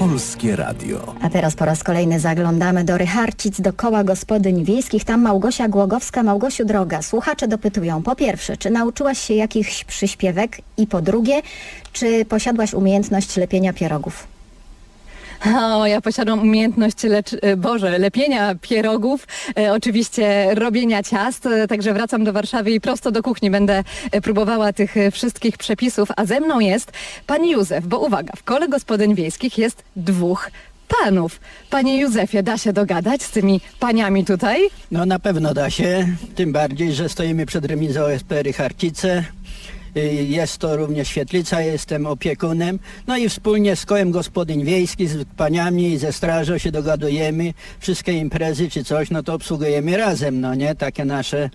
Polskie Radio. A teraz po raz kolejny zaglądamy do Rycharcic, do koła gospodyń wiejskich. Tam Małgosia Głogowska. Małgosiu droga, słuchacze dopytują. Po pierwsze, czy nauczyłaś się jakichś przyśpiewek? I po drugie, czy posiadłaś umiejętność lepienia pierogów? O, ja posiadam umiejętność lecz, e, Boże, lepienia pierogów, e, oczywiście robienia ciast, e, także wracam do Warszawy i prosto do kuchni będę e, próbowała tych e, wszystkich przepisów, a ze mną jest pan Józef, bo uwaga, w kole gospodyń wiejskich jest dwóch panów. Panie Józefie, da się dogadać z tymi paniami tutaj? No na pewno da się, tym bardziej, że stoimy przed remizą OSP Rycharcice. Y, Jest to również świetlica, jestem opiekunem. No i wspólnie z kołem gospodyń wiejskich, z paniami, ze strażą się dogadujemy. Wszystkie imprezy czy coś, no to obsługujemy razem, no nie? Takie nasze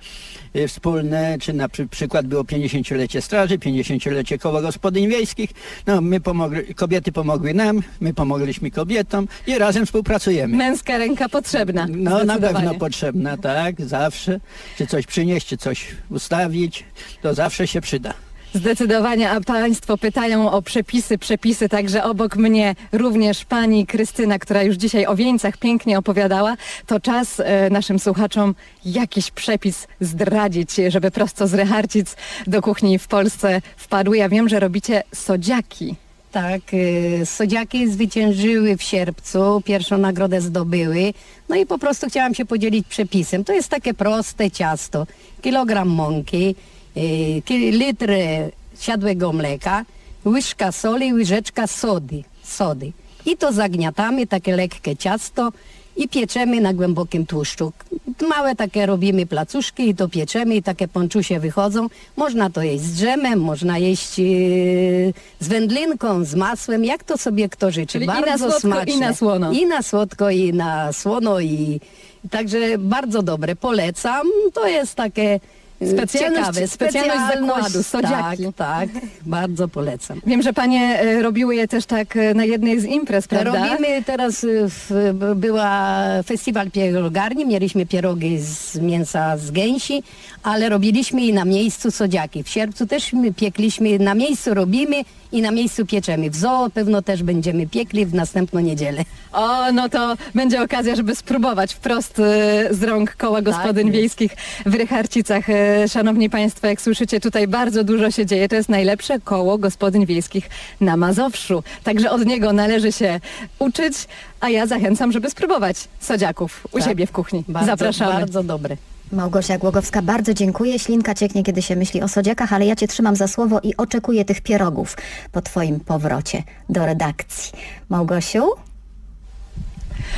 y, wspólne, czy na przy, przykład było 50-lecie straży, 50-lecie koła gospodyń wiejskich. No my pomogli, kobiety pomogły nam, my pomogliśmy kobietom i razem współpracujemy. Męska ręka potrzebna. No na pewno potrzebna, tak, zawsze. Czy coś przynieść, czy coś ustawić, to zawsze się przyda. Zdecydowanie, a Państwo pytają o przepisy, przepisy, także obok mnie również Pani Krystyna, która już dzisiaj o wieńcach pięknie opowiadała, to czas e, naszym słuchaczom jakiś przepis zdradzić, żeby prosto z Rycharcic do kuchni w Polsce wpadły. Ja wiem, że robicie sodziaki. Tak, y, Sodziaki zwyciężyły w sierpcu, pierwszą nagrodę zdobyły. No i po prostu chciałam się podzielić przepisem. To jest takie proste ciasto. Kilogram mąki, ki- litr siadłego mleka, łyżka soli, łyżeczka sody. sody. I to zagniatamy, takie lekkie ciasto i pieczemy na głębokim tłuszczu. Małe takie robimy placuszki i to pieczemy i takie ponczusie wychodzą. Można to jeść z drzemem, można jeść yy, z wędlinką, z masłem, jak to sobie kto życzy. Czyli i na bardzo słodko, smaczne. i na słono. I na słodko, i na słono. I, także bardzo dobre, polecam. To jest takie Specjalność- ciekawe. specjalność zakładu, tak, sodziaki. tak, bardzo polecam. Wiem, że Panie e, robiły je też tak e, na jednej z imprez, prawda? Robimy teraz, y, w, b- była festiwal pierogarni, mieliśmy pierogi z mięsa z gęsi, ale robiliśmy i na miejscu sodziaki. W sierpcu też my piekliśmy, na miejscu robimy i na miejscu pieczemy. W zoo pewno też będziemy piekli w następną niedzielę. O, no to będzie okazja, żeby spróbować wprost e, z rąk koła gospodyń jest. wiejskich w Rycharcicach. E, Szanowni Państwo, jak słyszycie, tutaj bardzo dużo się dzieje. To jest najlepsze koło gospodyń wiejskich na Mazowszu. Także od niego należy się uczyć, a ja zachęcam, żeby spróbować sodziaków u Tak. siebie w kuchni. Bardzo, Zapraszamy. Bardzo dobre. Małgosia Głogowska, bardzo dziękuję. Ślinka cieknie, kiedy się myśli o sodziakach, ale ja Cię trzymam za słowo i oczekuję tych pierogów po Twoim powrocie do redakcji. Małgosiu?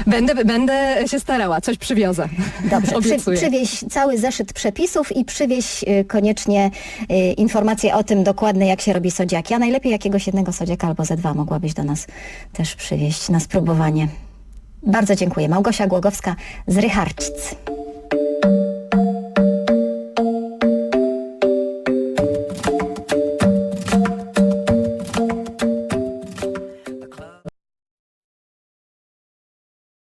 Będę, będę się starała, coś przywiozę. Dobrze, przy, przywieź cały zeszyt przepisów i przywieź y, koniecznie y, informacje o tym dokładnie, jak się robi sodziaki. A najlepiej jakiegoś jednego sodziaka albo ze dwa mogłabyś do nas też przywieźć na spróbowanie. Bardzo dziękuję. Małgosia Głogowska z Rycharcic.